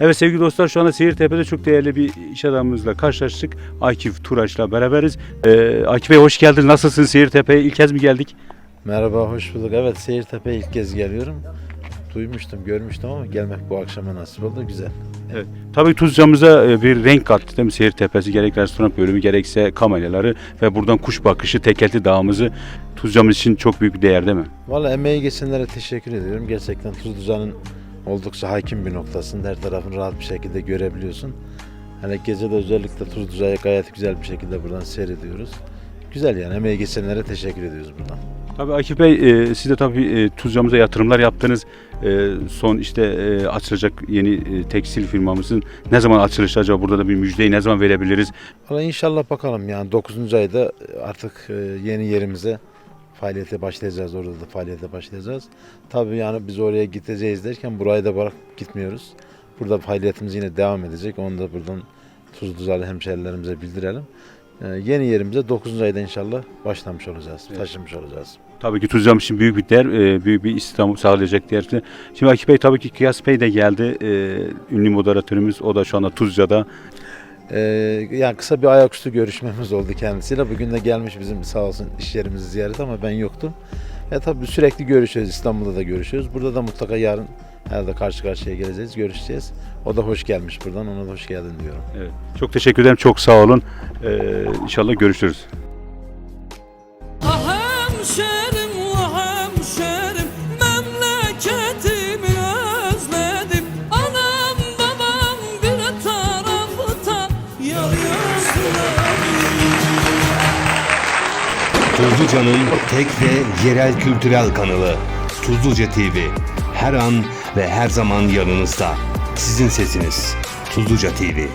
Evet sevgili dostlar şu anda Seyirtepe'de çok değerli bir iş adamımızla karşılaştık. Akif Turaç'la beraberiz. Ee, Akif Bey hoş geldiniz. Nasılsınız Seyirtepe'ye? İlk kez mi geldik? Merhaba, hoş bulduk. Evet, Seyirtepe'ye ilk kez geliyorum. Duymuştum, görmüştüm ama gelmek bu akşama nasip oldu. Güzel. Tabii Tuzca'mıza e, bir renk kattı değil mi Seyirtepe'si? Gerek restoran bölümü gerekse kamelyaları ve buradan kuş bakışı Tekelti Dağımızı Tuzca'mız için çok büyük bir değer değil mi? Valla emeği geçenlere teşekkür ediyorum. Gerçekten Tuzluca'nın oldukça hakim bir noktasında her tarafını rahat bir şekilde görebiliyorsun. Hani gece de özellikle Tuzluca'yı gayet güzel bir şekilde buradan seyrediyoruz. Güzel yani emeği geçenlere teşekkür ediyoruz buradan. Tabii Akif Bey e, siz de tabii e, Tuzca'mıza yatırımlar yaptınız. E, son işte e, açılacak yeni e, tekstil firmamızın ne zaman açılışı acaba burada da bir müjdeyi ne zaman verebiliriz? Valla inşallah bakalım yani 9. ayda artık e, yeni yerimize faaliyete başlayacağız. Orada da faaliyete başlayacağız. Tabii yani biz oraya gideceğiz derken burayı da bırakıp gitmiyoruz. Burada faaliyetimiz yine devam edecek. Onu da buradan Tuzlucalı hemşerilerimize bildirelim. E, yeni yerimize 9. ayda inşallah başlamış olacağız. Evet. Taşımış olacağız. Tabii ki Tuzca'm için büyük bir değer, e, büyük bir istihdam sağlayacak değer. Şimdi Akif Bey tabii ki Kıyas Bey de geldi. E, ünlü moderatörümüz o da şu anda Tuzca'da. Ee, yani kısa bir ayaküstü görüşmemiz oldu kendisiyle. Bugün de gelmiş bizim sağ olsun iş yerimizi ziyaret ama ben yoktum. Ya tabii sürekli görüşüyoruz. İstanbul'da da görüşüyoruz. Burada da mutlaka yarın herhalde karşı karşıya geleceğiz, görüşeceğiz. O da hoş gelmiş buradan. Ona da hoş geldin diyorum. Evet. Çok teşekkür ederim. Çok sağ olun. E, inşallah görüşürüz. Ah hemşerim, Tuzluca'nın tek ve yerel kültürel kanalı Tuzluca TV. Her an ve her zaman yanınızda. Sizin sesiniz. Tuzluca TV.